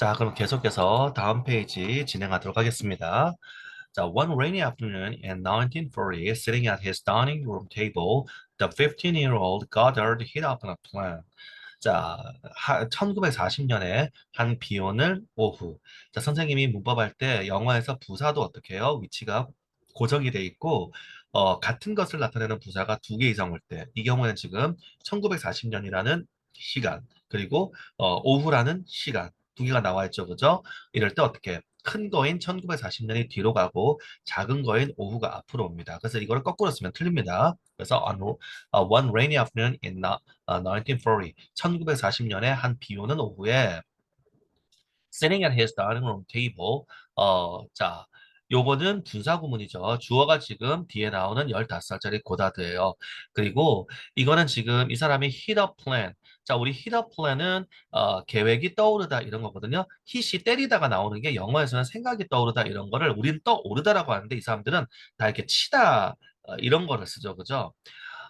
자, 그럼 계속해서 다음 페이지 진행하도록 하겠습니다. 자, one rainy afternoon in 1940, sitting at his dining room table, the 15-year-old Goddard hit upon a plan. 자, 1940년에 한 비 오는 오후. 자, 선생님이 문법할 때 영어에서 부사도 어떻게 해요? 위치가 고정이 돼 있고, 어, 같은 것을 나타내는 부사가 두 개 이상 올 때, 이 경우에는 지금 1940년이라는 시간, 그리고 어, 오후라는 시간, 두 개가 나와 있죠. 그죠? 이럴 때 어떻게? 큰 거인 1940년이 뒤로 가고 작은 거인 오후가 앞으로 옵니다. 그래서 이거를 거꾸로 쓰면 틀립니다. 그래서 on uh, one rainy afternoon in uh, 1940, 1940년에 한 비 오는 오후에 sitting at his dining room table, 어, 자, 요거는 분사구문이죠. 주어가 지금 뒤에 나오는 15살짜리 고다드예요. 그리고 이거는 지금 이 사람이 hit a plan. 자, 우리 hit a plan은 어, 계획이 떠오르다 이런 거거든요. hit이 때리다가 나오는 게 영어에서는 생각이 떠오르다 이런 거를 우리는 떠오르다라고 하는데 이 사람들은 다 이렇게 치다 어, 이런 거를 쓰죠. 그죠?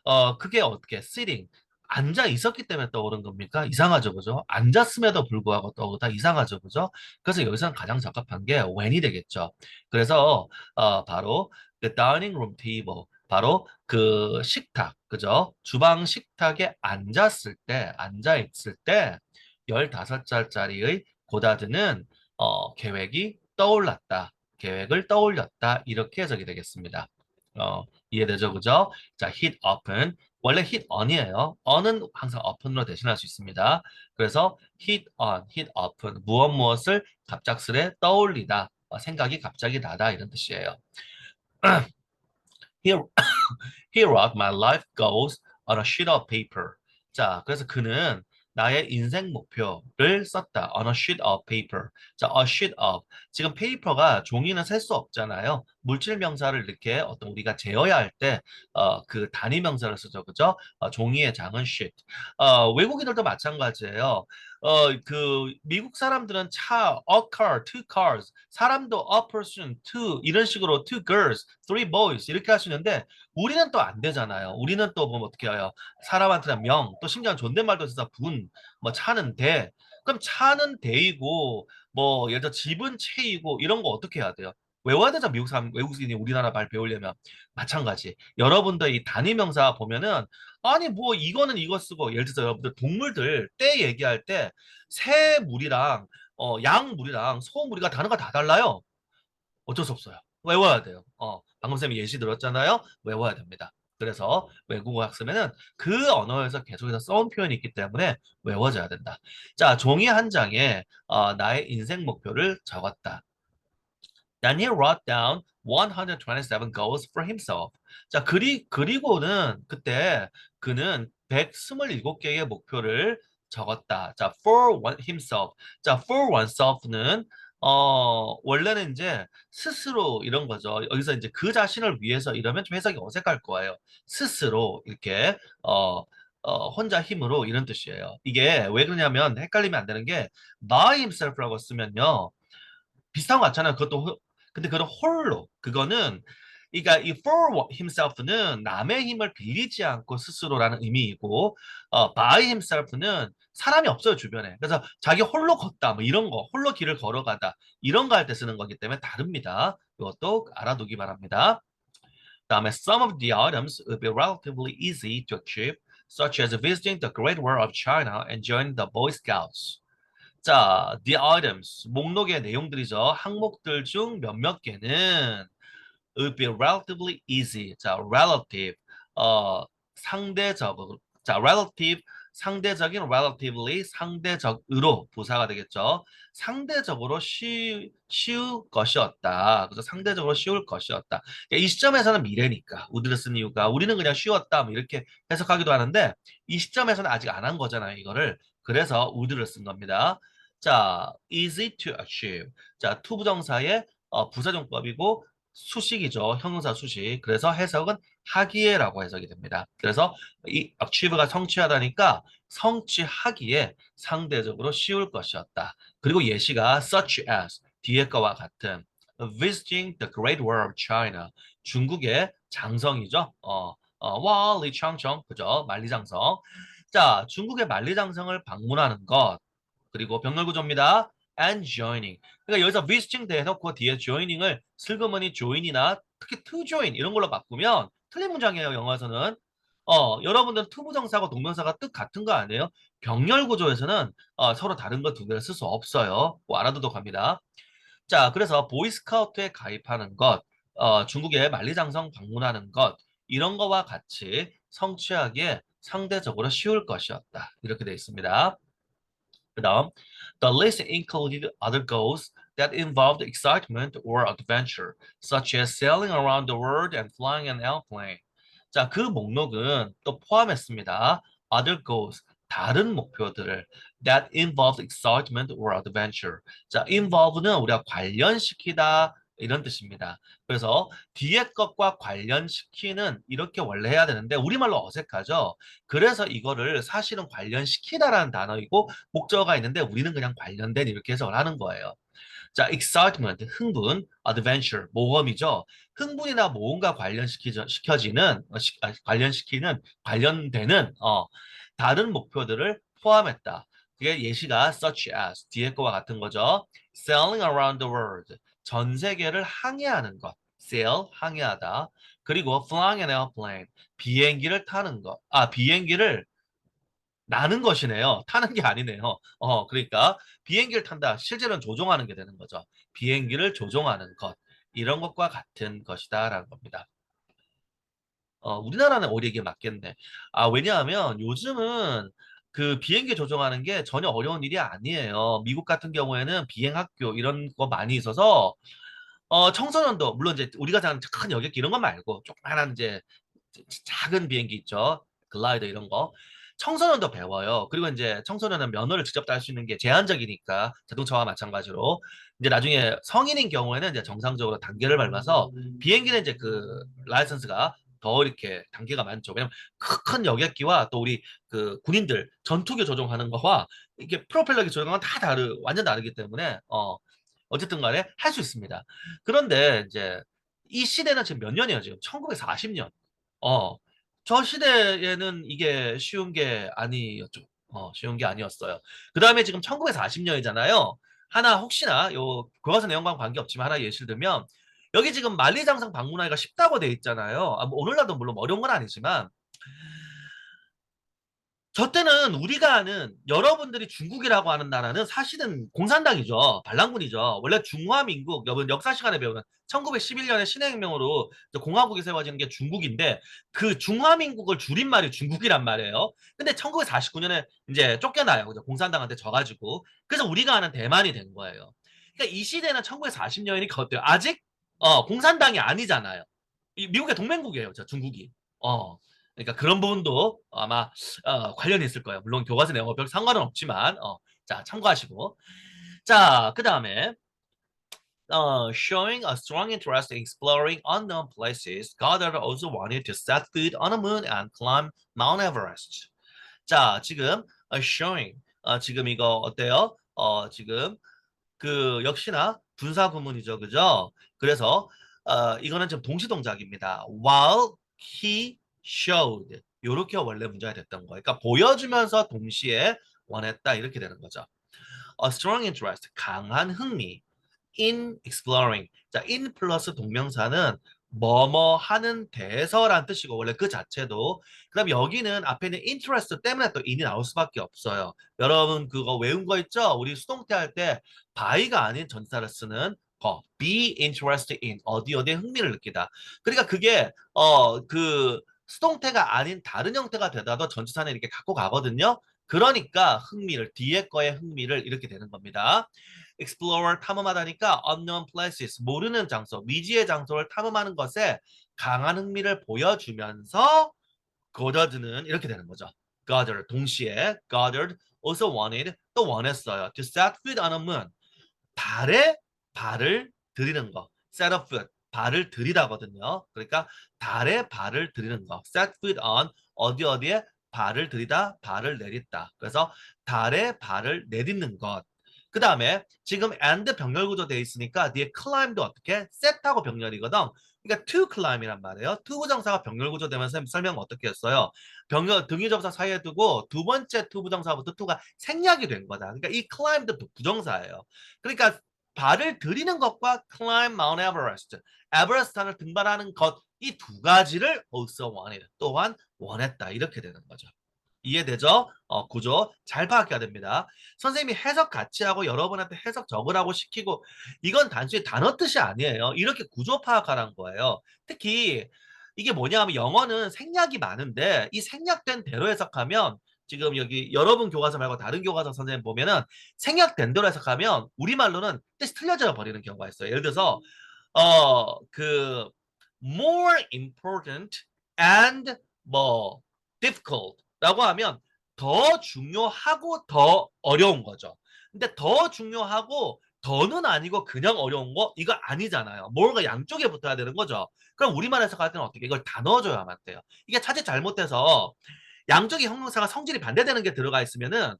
어, 그게 어떻게 sitting 앉아 있었기 때문에 떠오른 겁니까? 이상하죠, 그죠? 앉았음에도 불구하고 떠오르다 이상하죠, 그죠? 그래서 여기서는 가장 적합한 게 when이 되겠죠. 그래서 어, 바로 the dining room table, 바로 그 식탁, 그죠? 주방 식탁에 앉았을 때, 앉아 있을 때 15살짜리의 고다드는 어, 계획이 떠올랐다. 계획을 떠올렸다. 이렇게 해석이 되겠습니다. 어, 이해되죠? 그죠? 자, hit up은 원래 hit on이에요. on은 항상 up은으로 대신할 수 있습니다. 그래서 hit on, hit up은 무엇 무엇을 갑작스레 떠올리다, 어, 생각이 갑자기 나다 이런 뜻이에요. he, he wrote my life goals on a sheet of paper. 자, 그래서 그는 나의 인생 목표를 썼다. on a sheet of paper. 자, a sheet of. 지금 페이퍼가 종이는 셀 수 없잖아요. 물질 명사를 이렇게 어떤 우리가 재어야 할 때, 어, 그 단위 명사를 쓰죠. 그죠? 어, 종이의 장은 sheet. 어, 외국인들도 마찬가지예요. 어, 그, 미국 사람들은 차, a car, two cars, 사람도 a person, two, 이런 식으로 two girls, three boys, 이렇게 하시는데, 우리는 또 안 되잖아요. 우리는 또뭐 어떻게 해요? 사람한테는 명, 또 심지어 존댓말도 있어서 분, 뭐 차는 대. 그럼 차는 대이고, 뭐 예를 들어 집은 채이고, 이런 거 어떻게 해야 돼요? 외워야 되죠. 미국 사람, 외국인이 우리나라 말 배우려면. 마찬가지. 여러분들 이 단위 명사 보면은, 아니, 뭐, 이거는 이거 쓰고, 예를 들어서 여러분들 동물들 때 얘기할 때, 새 물이랑, 어, 양 물이랑 소 물이가 단어가 다 달라요. 어쩔 수 없어요. 외워야 돼요. 어, 방금 쌤이 예시 들었잖아요. 외워야 됩니다. 그래서 외국어 학습에는 그 언어에서 계속해서 써온 표현이 있기 때문에 외워져야 된다. 자, 종이 한 장에 어, 나의 인생 목표를 적었다. Daniel wrote down 127 goals for himself. 자, 그리, 그리고는 그때 그는 127개의 목표를 적었다. 자, for one, himself. 자, for oneself는 어, 원래는 이제 스스로 이런 거죠. 여기서 이제 그 자신을 위해서 이러면 좀 해석이 어색할 거예요. 스스로 이렇게 어, 어, 혼자 힘으로 이런 뜻이에요. 이게 왜 그러냐면 헷갈리면 안 되는 게 by himself라고 쓰면요. 비슷한 거 같잖아요. 그것도 호- 근데 그건 홀로 그거는 그러니까 이 for himself는 남의 힘을 빌리지 않고 스스로라는 의미이고 어, by himself는 사람이 없어요 주변에 그래서 자기 홀로 걷다 뭐 이런 거 홀로 길을 걸어가다 이런 거 할 때 쓰는 거기 때문에 다릅니다. 이것도 알아두기 바랍니다. 다음에 some of the items will be relatively easy to achieve such as visiting the Great Wall of China and joining the Boy Scouts. 자, the items 목록의 내용들이죠. 항목들 중 몇몇 개는 will be relatively easy. 자, relative 어 상대적으로 자, relative 상대적인 relatively 상대적으로 부사가 되겠죠. 상대적으로 쉬, 쉬울 것이었다. 그래서 상대적으로 쉬울 것이었다. 이 시점에서는 미래니까 우드를 쓴 이유가 우리는 그냥 쉬웠다 뭐 이렇게 해석하기도 하는데 이 시점에서는 아직 안 한 거잖아요. 이거를 그래서 우드를 쓴 겁니다. 자, easy to achieve. 자, 투부정사의 어, 부사정법이고 수식이죠. 형용사 수식. 그래서 해석은 하기에라고 해석이 됩니다. 그래서 이 achieve가 성취하다니까 성취하기에 상대적으로 쉬울 것이었다. 그리고 예시가 such as 뒤에 거와 같은 visiting the Great Wall of China 중국의 장성이죠. 어, 어, 와 리창청 그죠? 만리장성. 자, 중국의 만리장성을 방문하는 것 그리고 병렬 구조입니다. and joining. 그러니까 여기서 visiting 대놓고 뒤에 joining을 슬그머니 join이나 특히 to join 이런 걸로 바꾸면 틀린 문장이에요. 영어에서는. 어, 여러분들 투부정사하고 동명사가 뜻 같은 거 아니에요? 병렬 구조에서는 어, 서로 다른 거 두 개를 쓸 수 없어요. 뭐 알아두도록 합니다. 자, 그래서 보이스카우트에 가입하는 것, 어, 중국에 만리장성 방문하는 것, 이런 거와 같이 성취하기에 상대적으로 쉬울 것이었다. 이렇게 되어 있습니다. 그 다음, the list included other goals that involved excitement or adventure, such as sailing around the world and flying an airplane. 자, 그 목록은 또 포함했습니다. other goals, 다른 목표들을 that involved excitement or adventure. 자, involve는 우리가 관련시키다 이런 뜻입니다. 그래서 뒤에 것과 관련시키는 이렇게 원래 해야 되는데 우리말로 어색하죠. 그래서 이거를 사실은 관련시키다라는 단어이고 목적어가 있는데 우리는 그냥 관련된 이렇게 해석을 하는 거예요. 자, excitement, 흥분, adventure, 모험이죠. 흥분이나 모험과 관련시켜지는 어, 시, 아, 관련시키는 관련되는 어, 다른 목표들을 포함했다. 그게 예시가 such as 뒤에 거와 같은 거죠. sailing around the world 전 세계를 항해하는 것. sail 항해하다. 그리고 flying an airplane 비행기를 타는 것. 아 비행기를 나는 것이네요. 타는 게 아니네요. 어 그러니까 비행기를 탄다. 실제로는 조종하는 게 되는 거죠. 비행기를 조종하는 것. 이런 것과 같은 것이다라는 겁니다. 어, 우리나라는 이게 맞겠네. 아, 왜냐하면 요즘은 그 비행기 조종하는 게 전혀 어려운 일이 아니에요. 미국 같은 경우에는 비행학교 이런 거 많이 있어서 어, 청소년도 물론 이제 우리가 생각하는 큰 여객기 이런 거 말고 조그만한 이제 작은 비행기 있죠. 글라이더 이런 거. 청소년도 배워요. 그리고 이제 청소년은 면허를 직접 딸 수 있는 게 제한적이니까 자동차와 마찬가지로 이제 나중에 성인인 경우에는 이제 정상적으로 단계를 밟아서 비행기는 이제 그 라이선스가 더 이렇게 단계가 많죠. 왜냐면 큰 여객기와 또 우리 그 군인들 전투기 조종하는 거와 이게 프로펠러기 조종하는 다 다르 완전 다르기 때문에 어 어쨌든 간에 할 수 있습니다. 그런데 이제 이 시대는 지금 몇 년이에요, 지금? 1940년. 어, 저 시대에는 이게 쉬운 게 아니었죠. 어, 쉬운 게 아니었어요. 그 다음에 지금 1940년이잖아요. 하나 혹시나 요 교과서 내용과 관계없지만 하나 예시를 들면 여기 지금 만리장성 방문하기가 쉽다고 돼 있잖아요. 아, 뭐 오늘날도 물론 어려운 건 아니지만 저 때는 우리가 아는 여러분들이 중국이라고 하는 나라는 사실은 공산당이죠. 반란군이죠. 원래 중화민국, 여러분 역사 시간에 배우는 1911년에 신해혁명으로 공화국이 세워지는 게 중국인데 그 중화민국을 줄임말이 중국이란 말이에요. 근데 1949년에 이제 쫓겨나요. 그죠? 공산당한테 져가지고. 그래서 우리가 아는 대만이 된 거예요. 그러니까 이 시대는 1940년이니까 어때요? 아직 어, 공산당이 아니잖아요. 이 미국의 동맹국이에요. 저 중국이. 어. 그러니까 그런 부분도 아마 어, 관련이 있을 거예요. 물론 교과서 내용과 별 상관은 없지만 어, 자 참고하시고 자 그 다음에 uh, showing a strong interest in exploring unknown places, Goddard also wanted to set foot on the moon and climb Mount Everest. 자, 지금 uh, showing, 어, 지금 이거 어때요? 어, 지금 그 역시나 분사 구문이죠, 그죠? 그래서 어, 이거는 지금 동시 동작입니다. While he showed 요렇게 원래 문제가 됐던 거예요. 그러니까 보여주면서 동시에 원했다 이렇게 되는 거죠. A strong interest, 강한 흥미. in exploring. 자, in 플러스 동명사는 뭐뭐 하는 데서란 뜻이고 원래 그 자체도 그다음 여기는 앞에는 interest 때문에 또 in이 나올 수밖에 없어요. 여러분 그거 외운 거 있죠? 우리 수동태 할 때 by가 아닌 전사를 쓰는 거 be interested in 어디 어디에 흥미를 느끼다. 그러니까 그게 어그 수동태가 아닌 다른 형태가 되다도 전치사는 이렇게 갖고 가거든요. 그러니까 흥미를 뒤에 거에 흥미를 이렇게 되는 겁니다. explore 탐험하다니까 unknown places 모르는 장소, 미지의 장소를 탐험하는 것에 강한 흥미를 보여주면서 Goddard는 이렇게 되는 거죠. Goddard 동시에 Goddard also wanted 또 원했어요. To set foot on a moon 달에 발을 들이는 거. set a foot 발을 들이다거든요. 그러니까 달에 발을 들이는 거. set foot on 어디 어디에 발을 들이다, 발을 내딛다. 그래서 달에 발을 내딛는 것. 그 다음에 지금 and 병렬 구조 돼 있으니까 뒤에 climb도 어떻게 set하고 병렬이거든. 그러니까 to climb이란 말이에요. to 부정사가 병렬 구조 되면서 설명 어떻게 했어요? 병렬 등위 접사 사이에 두고 두 번째 to 부정사부터 to가 생략이 된 거다. 그러니까 이 climb도 부정사예요. 그러니까 발을 들이는 것과 climb Mount Everest, 에베레스트산을 등반하는 것 이 두 가지를 also wanted 또한 원했다 이렇게 되는 거죠. 이해되죠? 어, 구조 잘 파악해야 됩니다. 선생님이 해석 같이 하고 여러분한테 해석 적으라고 시키고 이건 단순히 단어 뜻이 아니에요. 이렇게 구조 파악하라는 거예요. 특히 이게 뭐냐면 영어는 생략이 많은데 이 생략된 대로 해석하면 지금 여기 여러분 교과서 말고 다른 교과서 선생님 보면은 생략된 대로 해석하면 우리말로는 뜻이 틀려져 버리는 경우가 있어요. 예를 들어서 어 그 more important and 뭐 difficult 라고 하면 더 중요하고 더 어려운 거죠. 근데 더 중요하고 더는 아니고 그냥 어려운 거 이거 아니잖아요. 뭐가 양쪽에 붙어야 되는 거죠. 그럼 우리말에서 갈 때는 어떻게 이걸 다 넣어줘야만 돼요. 이게 차지 잘못돼서 양쪽의 형용사가 성질이 반대되는 게 들어가 있으면은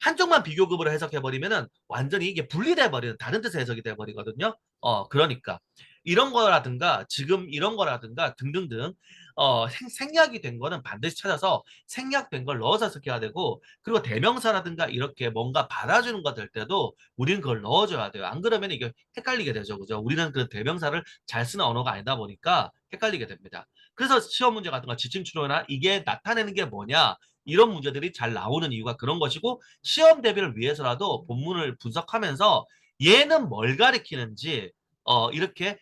한쪽만 비교급으로 해석해 버리면은 완전히 이게 분리돼 버리는 다른 뜻의 해석이 돼 버리거든요. 어 그러니까 이런 거라든가 지금 이런 거라든가 등등등 어 생, 생략이 된 거는 반드시 찾아서 생략된 걸 넣어서 해석해야 되고 그리고 대명사라든가 이렇게 뭔가 받아주는 거 될 때도 우리는 그걸 넣어줘야 돼요. 안 그러면 이게 헷갈리게 되죠. 그죠? 우리는 그 대명사를 잘 쓰는 언어가 아니다 보니까 헷갈리게 됩니다. 그래서 시험 문제 같은 거 지침 추론이나 이게 나타내는 게 뭐냐 이런 문제들이 잘 나오는 이유가 그런 것이고 시험 대비를 위해서라도 본문을 분석하면서 얘는 뭘 가리키는지 어 이렇게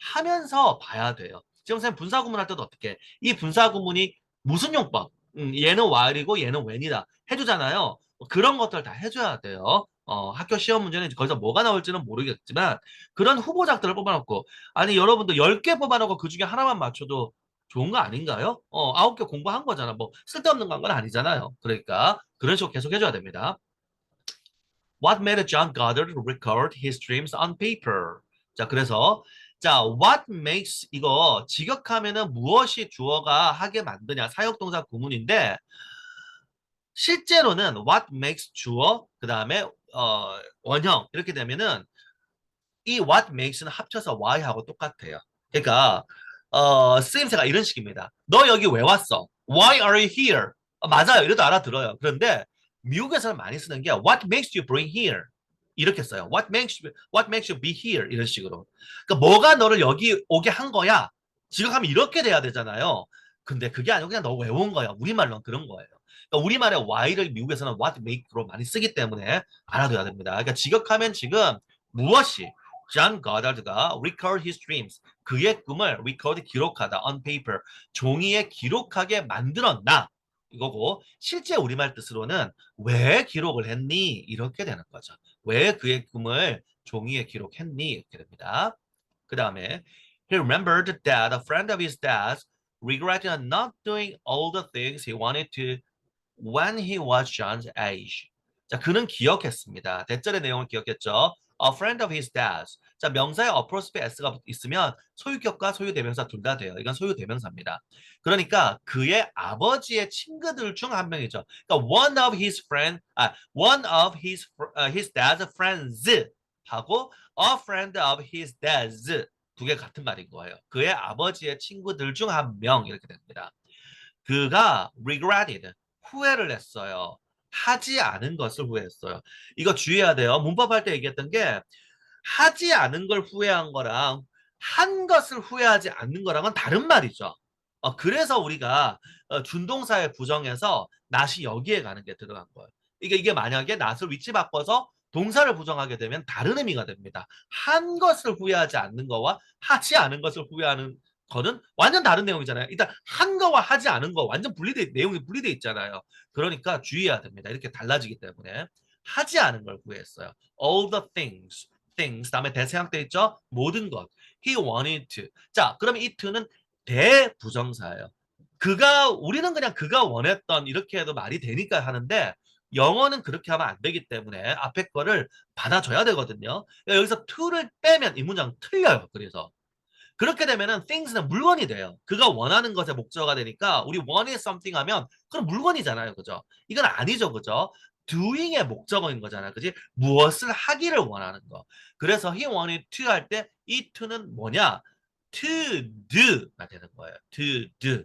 하면서 봐야 돼요. 지금 선생님 분사구문 할 때도 어떻게 이 분사구문이 무슨 용법 음, 얘는 while이고 얘는 when이다 해주잖아요. 그런 것들 다 해줘야 돼요. 어, 학교 시험 문제는 거기서 뭐가 나올지는 모르겠지만 그런 후보작들을 뽑아놓고 아니 여러분들 10개 뽑아놓고 그 중에 하나만 맞춰도 좋은 거 아닌가요? 어, 아홉 개 공부한 거잖아. 뭐 쓸데없는 건 아니잖아요. 그러니까 그런 식으로 계속 해줘야 됩니다. What made John Goddard record his dreams on paper? 자, 그래서 자, what makes 이거 직역하면은 무엇이 주어가 하게 만드냐 사역동사 구문인데 실제로는 what makes 주어 그 다음에 어, 원형 이렇게 되면은 이 what makes는 합쳐서 why하고 똑같아요. 그러니까 어, 쓰임새가 이런 식입니다. 너 여기 왜 왔어? Why are you here? 어, 맞아요. 이래도 알아들어요. 그런데 미국에서는 많이 쓰는 게 What makes you bring here? 이렇게 써요. What makes you, What makes you be here? 이런 식으로. 그러니까 뭐가 너를 여기 오게 한 거야? 지각하면 이렇게 돼야 되잖아요. 근데 그게 아니고 그냥 너 왜 온 거야? 우리말로는 그런 거예요. 그러니까 우리말에 why를 미국에서는 what make로 많이 쓰기 때문에 알아둬야 됩니다. 그러니까 지각하면 지금 무엇이 존 거다드가 record his dreams 그의 꿈을 record 기록하다 on paper 종이에 기록하게 만들었나 이거고 실제 우리말 뜻으로는 왜 기록을 했니 이렇게 되는 거죠. 왜 그의 꿈을 종이에 기록했니 이렇게 됩니다. 그 다음에 he remembered that a friend of his dad's regretted not doing all the things he wanted to when he was John's age. 자, 그는 기억했습니다. 대절의 내용을 기억했죠. A friend of his dad's. 자, 명사에 apostrophe s가 있으면 소유격과 소유대명사 둘 다 돼요. 이건 소유대명사입니다. 그러니까 그의 아버지의 친구들 중 한 명이죠. 그러니까 one of his friend, 아, one of his uh, his dad's friends 하고 a friend of his dad's 두 개 같은 말인 거예요. 그의 아버지의 친구들 중 한 명 이렇게 됩니다. 그가 regretted 후회를 했어요. 하지 않은 것을 후회했어요. 이거 주의해야 돼요. 문법 할 때 얘기했던 게 하지 않은 걸 후회한 거랑 한 것을 후회하지 않는 거랑은 다른 말이죠. 어, 그래서 우리가 어, 준동사의 부정에서 낫이 여기에 가는 게 들어간 거예요. 이게 이게 만약에 낫을 위치 바꿔서 동사를 부정하게 되면 다른 의미가 됩니다. 한 것을 후회하지 않는 거와 하지 않은 것을 후회하는 거는 완전 다른 내용이잖아요. 일단 한 거와 하지 않은 거 완전 분리돼 내용이 분리돼 있잖아요. 그러니까 주의해야 됩니다. 이렇게 달라지기 때문에 하지 않은 걸 후회했어요. All the things, things 다음에 대세형돼 있죠. 모든 것. He wanted to. 자, 그러면 이 to는 대부정사예요. 그가 우리는 그냥 그가 원했던 이렇게 해도 말이 되니까 하는데 영어는 그렇게 하면 안 되기 때문에 앞에 거를 받아줘야 되거든요. 여기서 to를 빼면 이 문장 틀려요. 그래서 그렇게 되면은 things는 물건이 돼요. 그가 원하는 것의 목적어가 되니까 우리 wanted something 하면 그건 물건이잖아요. 그죠? 이건 아니죠. 그죠? doing의 목적어인 거잖아요. 그지? 무엇을 하기를 원하는 거. 그래서 he wanted to 할 때 이 to는 뭐냐? to do가 되는 거예요. to do.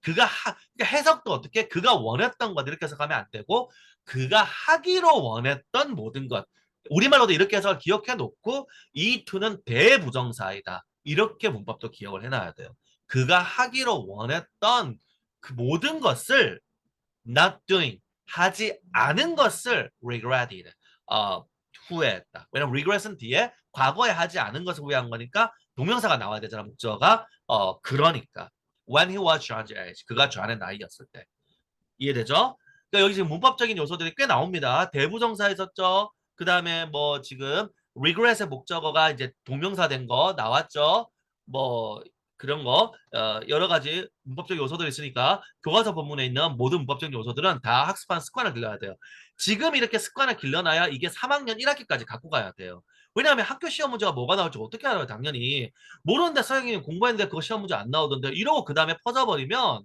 그가 하, 그러니까 해석도 어떻게 그가 원했던 것 이렇게 해석하면 안 되고 그가 하기로 원했던 모든 것. 우리말로도 이렇게 해서 기억해 놓고 이 to는 대부정사이다. 이렇게 문법도 기억을 해놔야 돼요. 그가 하기로 원했던 그 모든 것을 not doing 하지 않은 것을 regretted 어, 후회했다. 왜냐면 regret은 뒤에 과거에 하지 않은 것을 후회한 거니까 동명사가 나와야 되잖아 목적어가 어 그러니까 when he was John's age 그가 존의 나이였을 때 이해되죠? 그러니까 여기 지금 문법적인 요소들이 꽤 나옵니다. 대부정사 있었죠. 그 다음에 뭐 지금 regret의 목적어가 이제 동명사 된 거 나왔죠. 뭐 그런 거 어, 여러 가지 문법적 요소들이 있으니까 교과서 본문에 있는 모든 문법적 요소들은 다 학습한 습관을 길러야 돼요. 지금 이렇게 습관을 길러놔야 이게 3학년 1학기까지 갖고 가야 돼요. 왜냐하면 학교 시험 문제가 뭐가 나올지 어떻게 알아요 당연히 모르는데 선생님이 공부했는데 그거 시험 문제 안 나오던데 이러고 그 다음에 퍼져버리면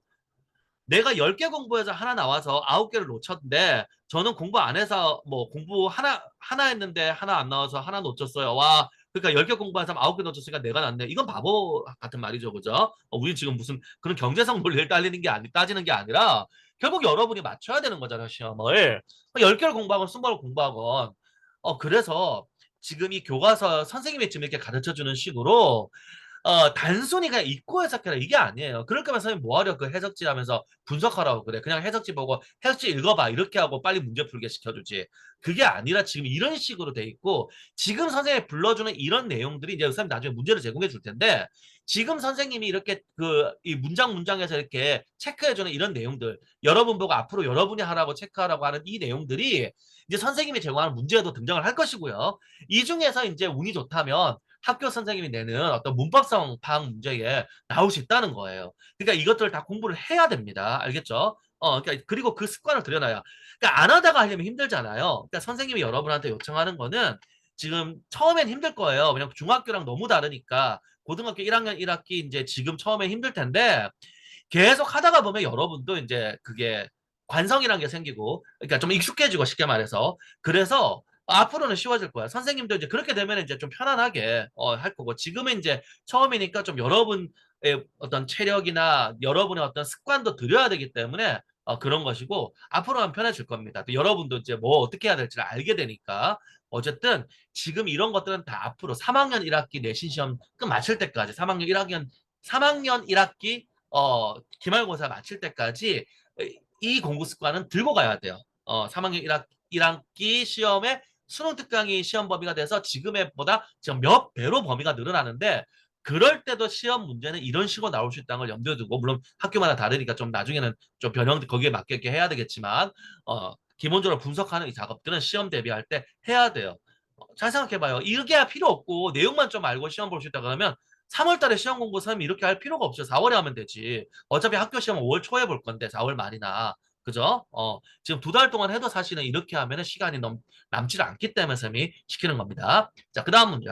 내가 10개 공부해서 하나 나와서 9개를 놓쳤는데 저는 공부 안 해서 뭐 공부 하나 하나 했는데 하나 안 나와서 하나 놓쳤어요. 와 그러니까 10개 공부한 사람 9개 놓쳤으니까 내가 낫네. 이건 바보 같은 말이죠. 그죠? 어, 우리 지금 무슨 그런 경제성 논리를 따지는 게 아니 따지는 게 아니라 결국 여러분이 맞춰야 되는 거잖아요, 시험을. 10개를 공부하건 20개를 공부하건. 어 그래서 지금 이 교과서 선생님이 지금 이렇게 가르쳐 주는 식으로 어, 단순히 그냥 읽고 해석해라 이게 아니에요. 그럴 거면 선생님 뭐하려 그 해석지 하면서 분석하라고 그래. 그냥 해석지 보고 해석지 읽어봐 이렇게 하고 빨리 문제 풀게 시켜주지. 그게 아니라 지금 이런 식으로 돼 있고 지금 선생님이 불러주는 이런 내용들이 이제 선생님 나중에 문제를 제공해 줄 텐데 지금 선생님이 이렇게 그 이 문장 문장에서 이렇게 체크해주는 이런 내용들 여러분 보고 앞으로 여러분이 하라고 체크하라고 하는 이 내용들이 이제 선생님이 제공하는 문제에도 등장을 할 것이고요. 이 중에서 이제 운이 좋다면 학교 선생님이 내는 어떤 문법성 파악 문제에 나올 수 있다는 거예요. 그러니까 이것들을 다 공부를 해야 됩니다. 알겠죠? 어, 그러니까 그리고 그 습관을 들여놔야. 그러니까 안 하다가 하려면 힘들잖아요. 그러니까 선생님이 여러분한테 요청하는 거는 지금 처음엔 힘들 거예요. 왜냐면 중학교랑 너무 다르니까 고등학교 1학년 1학기 이제 지금 처음엔 힘들 텐데 계속 하다가 보면 여러분도 이제 그게 관성이라는 게 생기고 그러니까 좀 익숙해지고 쉽게 말해서 그래서 앞으로는 쉬워질 거야. 선생님도 이제 그렇게 되면 이제 좀 편안하게 어, 할 거고 지금은 이제 처음이니까 좀 여러분의 어떤 체력이나 여러분의 어떤 습관도 들여야 되기 때문에 어, 그런 것이고 앞으로는 편해질 겁니다. 또 여러분도 이제 뭐 어떻게 해야 될지를 알게 되니까 어쨌든 지금 이런 것들은 다 앞으로 3학년 1학기 내신 시험 끝 마칠 때까지 3학년 1학년 3학년 1학기 어, 기말고사 마칠 때까지 이 공부 습관은 들고 가야 돼요. 어, 3학년 1학, 1학기 시험에 수능 특강이 시험 범위가 돼서 지금의 보다 지금 몇 배로 범위가 늘어나는데 그럴 때도 시험 문제는 이런 식으로 나올 수 있다는 걸 염두에 두고 물론 학교마다 다르니까 좀 나중에는 좀 변형 거기에 맞게 해야 되겠지만 어 기본적으로 분석하는 이 작업들은 시험 대비할 때 해야 돼요. 어, 잘 생각해봐요. 이게 필요 없고 내용만 좀 알고 시험 볼 수 있다 그러면 3월 달에 시험 공부 선생님이 이렇게 할 필요가 없어요. 4월에 하면 되지. 어차피 학교 시험은 5월 초에 볼 건데 4월 말이나. 그죠? 어, 지금 두 달 동안 해도 사실은 이렇게 하면 시간이 넘, 남지 않기 때문에 쌤이 시키는 겁니다. 자, 그 다음 문제.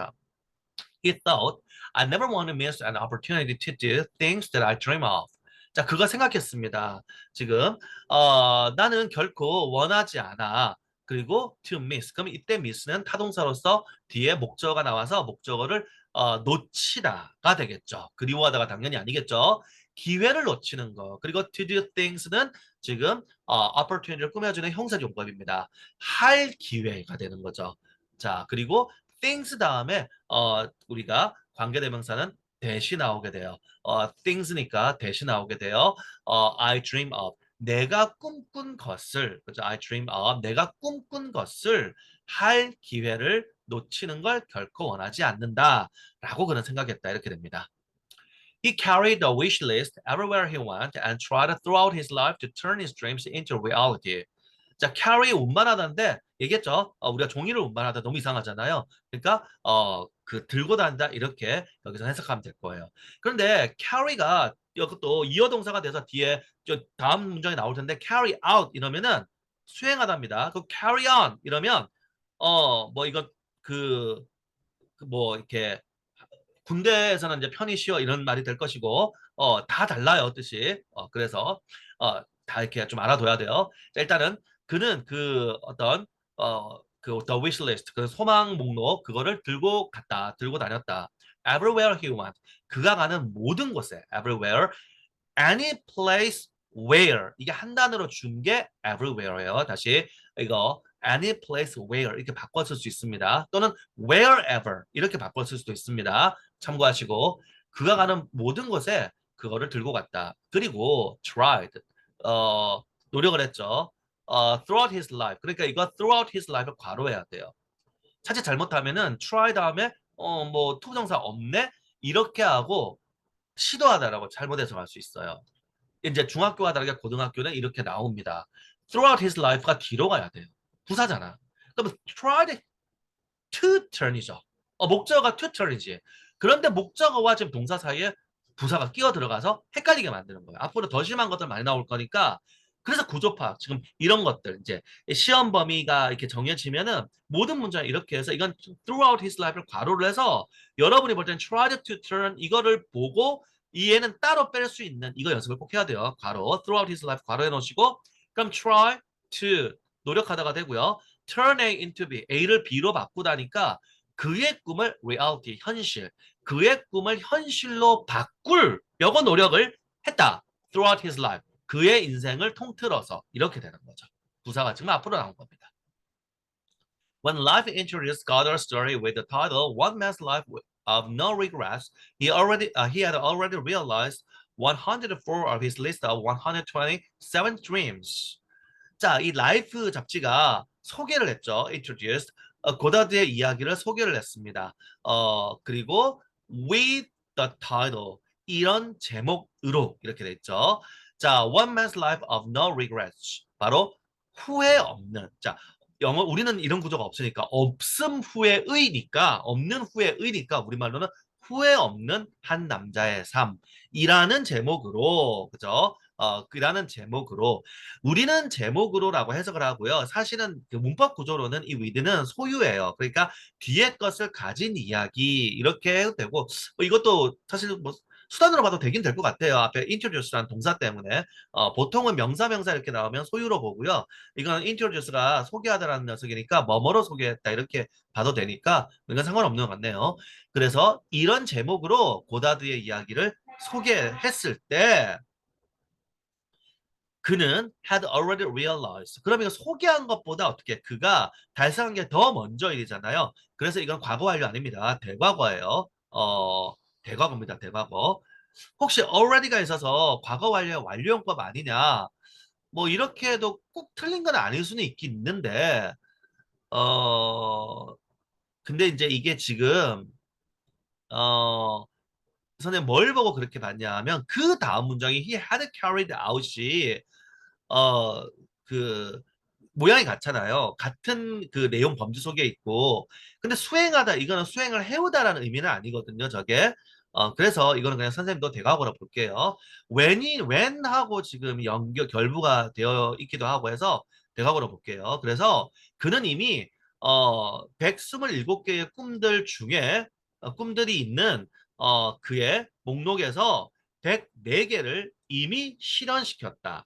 He thought, I never want to miss an opportunity to do things that I dream of. 자, 그거 생각했습니다. 지금, 어, 나는 결코 원하지 않아. 그리고 to miss. 그럼 이때 miss는 타동사로서 뒤에 목적어가 나와서 목적어를 어, 놓치다가 되겠죠. 그리워하다가 당연히 아니겠죠. 기회를 놓치는 거. 그리고 to do things는 지금 어, opportunity를 꾸며주는 형사 용법입니다. 할 기회가 되는 거죠. 자, 그리고 things 다음에 어, 우리가 관계대명사는 대시 나오게 돼요. 어, things니까 대시 나오게 돼요. 어, I dream of. 내가 꿈꾼 것을, 그죠? I dream of. 내가 꿈꾼 것을 할 기회를 놓치는 걸 결코 원하지 않는다. 라고 그는 생각했다. 이렇게 됩니다. He carried the wish list everywhere he went and tried throughout his life to turn his dreams into reality. 자, carry 운반하다인데 얘기했죠. 어, 우리가 종이를 운반하다 너무 이상하잖아요. 그러니까 어, 그 들고 다닌다 이렇게 여기서 해석하면 될 거예요. 그런데 carry가 이것도 이어 동사가 돼서 뒤에 저 다음 문장이 나올 텐데 carry out 이러면은 수행하다입니다. 그 carry on 이러면 어 뭐 이거 그뭐 이렇게 군대에서는 이제 편히 쉬어 이런 말이 될 것이고 어 다 달라요 뜻이 어 그래서 어 다 이렇게 좀 알아둬야 돼요. 자, 일단은 그는 그 어떤 어 그 the wish list 그 소망 목록 그거를 들고 갔다 들고 다녔다. Everywhere he went 그가 가는 모든 곳에 everywhere any place where 이게 한 단어로 준 게 everywhere예요. 다시 이거 any place where 이렇게 바꿔 쓸 수 있습니다. 또는 wherever 이렇게 바꿔 쓸 수도 있습니다. 참고하시고 그가 가는 모든 곳에 그거를 들고 갔다. 그리고 tried 어 노력을 했죠. 어 throughout his life 그러니까 이거 throughout his life을 괄호해야 돼요. 자칫 잘못하면은 try 다음에 어 뭐 투부정사 없네 이렇게 하고 시도하다라고 잘못 해석할 수 있어요. 이제 중학교와 다르게 고등학교는 이렇게 나옵니다. throughout his life가 뒤로 가야 돼요. 부사잖아. 그러면 tried to turn이죠. 어, 목적어가 to turn이지. 그런데 목적어와 지금 동사 사이에 부사가 끼어 들어가서 헷갈리게 만드는 거예요. 앞으로 더 심한 것들 많이 나올 거니까 그래서 구조파 지금 이런 것들 이제 시험 범위가 이렇게 정해지면은 모든 문제를 이렇게 해서 이건 throughout his life를 괄호를 해서 여러분이 볼 때는 tried to turn 이거를 보고 이해는 따로 뺄 수 있는 이거 연습을 꼭 해야 돼요. 괄호 throughout his life 괄호해 놓으시고 그럼 try to 노력하다가 되고요. turn A into B A를 B로 바꾸다니까 그의 꿈을 reality 현실 그의 꿈을 현실로 바꿀 여거 노력을 했다. throughout his life 그의 인생을 통틀어서 이렇게 되는 거죠. 부사가 지금 앞으로 나온 겁니다. When life introduced Goddard's story with the title "One Man's Life of No Regrets," he already uh, he had already realized 104 of his list of 127 dreams. 자, 이 라이프 잡지가 소개를 했죠. Introduced 어, 고다드의 이야기를 소개를 했습니다. 어 그리고 with the title 이런 제목으로 이렇게 됐죠. 자, One Man's Life of No Regrets. 바로 후회 없는. 자, 영어 우리는 이런 구조가 없으니까 없음 후에 의니까 없는 후에 의니까 우리말로는 후회 없는 한 남자의 삶이라는 제목으로 그죠? 어, 그라는 제목으로 우리는 제목으로라고 해석을 하고요. 사실은 그 문법 구조로는 이 with는 소유예요. 그러니까 뒤에 것을 가진 이야기 이렇게 해도 되고 뭐 이것도 사실 뭐 수단으로 봐도 되긴 될 것 같아요. 앞에 introduce라는 동사 때문에 어, 보통은 명사 명사 이렇게 나오면 소유로 보고요. 이건 introduce가 소개하다라는 녀석이니까 뭐뭐로 소개했다 이렇게 봐도 되니까 이건 상관없는 것 같네요. 그래서 이런 제목으로 고다드의 이야기를 소개했을 때 그는 had already realized. 그러면 소개한 것보다 어떻게 그가 달성한 게 더 먼저 일이잖아요. 그래서 이건 과거 완료 아닙니다. 대과거예요. 어, 대과거입니다. 대과거. 혹시 already가 있어서 과거 완료 완료용법 아니냐? 뭐 이렇게 해도 꼭 틀린 건 아닐 수는 있긴 있는데 어 근데 이제 이게 지금 어 선생님 뭘 보고 그렇게 봤냐 하면 그 다음 문장이 he had carried out이 어 그 모양이 같잖아요. 같은 그 내용 범주 속에 있고 근데 수행하다 이거는 수행을 해오다라는 의미는 아니거든요. 저게 어 그래서 이거는 그냥 선생님도 대각으로 볼게요. when이 when 하고 지금 연결 결부가 되어 있기도 하고 해서 대각으로 볼게요. 그래서 그는 이미 어 127개의 꿈들 중에 어, 꿈들이 있는 어 그의 목록에서 104개를 이미 실현시켰다.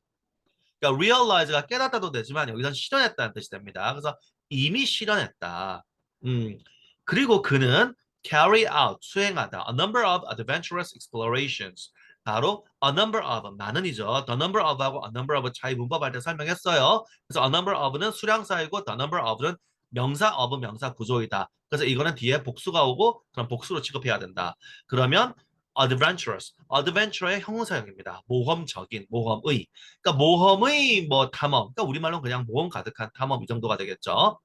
그러니까 realize가 깨닫다도 되지만 여기서 실현했다는 뜻이 됩니다. 그래서 이미 실현했다. 음. 그리고 그는 carry out 수행하다 a number of adventurous explorations 바로 a number of 많은이죠. the number of하고 a number of 차이 문법할 때 설명했어요. 그래서 a number of는 수량사이고 the number of는 명사 of 명사 구조이다. 그래서 이거는 뒤에 복수가 오고 그럼 복수로 취급해야 된다. 그러면 adventurous, adventure의 형용사형입니다. 모험적인, 모험의. 그러니까 모험의 뭐 탐험. 그러니까 우리말로 그냥 모험 가득한 탐험 이 정도가 되겠죠.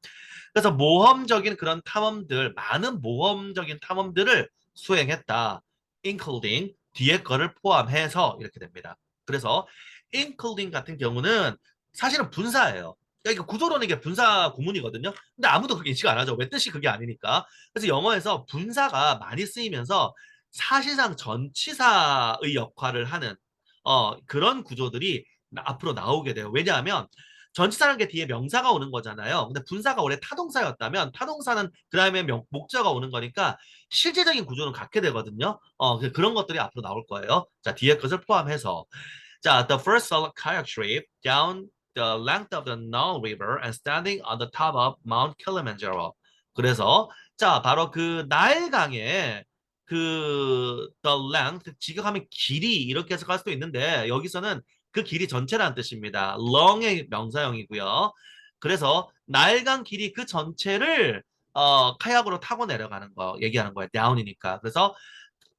그래서 모험적인 그런 탐험들, 많은 모험적인 탐험들을 수행했다. including 뒤에 거를 포함해서 이렇게 됩니다. 그래서 including 같은 경우는 사실은 분사예요. 그러니까 구조로는 이게 분사 구문이거든요. 근데 아무도 그게 인식 안 하죠. 왜 뜻이 그게 아니니까. 그래서 영어에서 분사가 많이 쓰이면서 사실상 전치사의 역할을 하는 어, 그런 구조들이 앞으로 나오게 돼요. 왜냐하면 전치사라는 게 뒤에 명사가 오는 거잖아요. 근데 분사가 원래 타동사였다면 타동사는 그 다음에 목자가 오는 거니까 실제적인 구조는 갖게 되거든요. 어, 그, 그런 것들이 앞으로 나올 거예요. 자, 뒤에 것을 포함해서. 자, the first kayak trip down the length of the Nile River and standing on the top of Mount Kilimanjaro. 그래서 자, 바로 그 나일강의 그 the length 직역하면 길이 이렇게 해석할 수도 있는데 여기서는 그 길이 전체라는 뜻입니다. long의 명사형이고요. 그래서 낡은 길이 그 전체를 어, 카약으로 타고 내려가는 거 얘기하는 거예요. down이니까. 그래서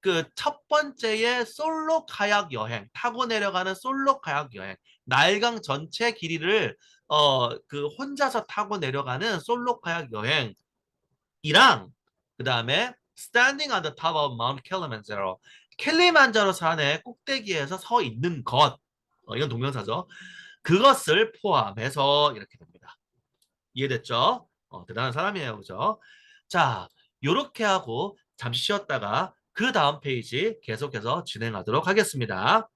그 첫 번째의 솔로 카약 여행, 타고 내려가는 솔로 카약 여행, 날강 전체 길이를 어, 그 혼자서 타고 내려가는 솔로 카약 여행이랑 그 다음에 standing on the top of Mount Kilimanjaro, 킬리만자로 산의 꼭대기에서 서 있는 것, 어, 이건 동명사죠. 그것을 포함해서 이렇게 됩니다. 이해됐죠? 어, 대단한 사람이에요, 그죠? 자, 요렇게 하고 잠시 쉬었다가 그 다음 페이지 계속해서 진행하도록 하겠습니다.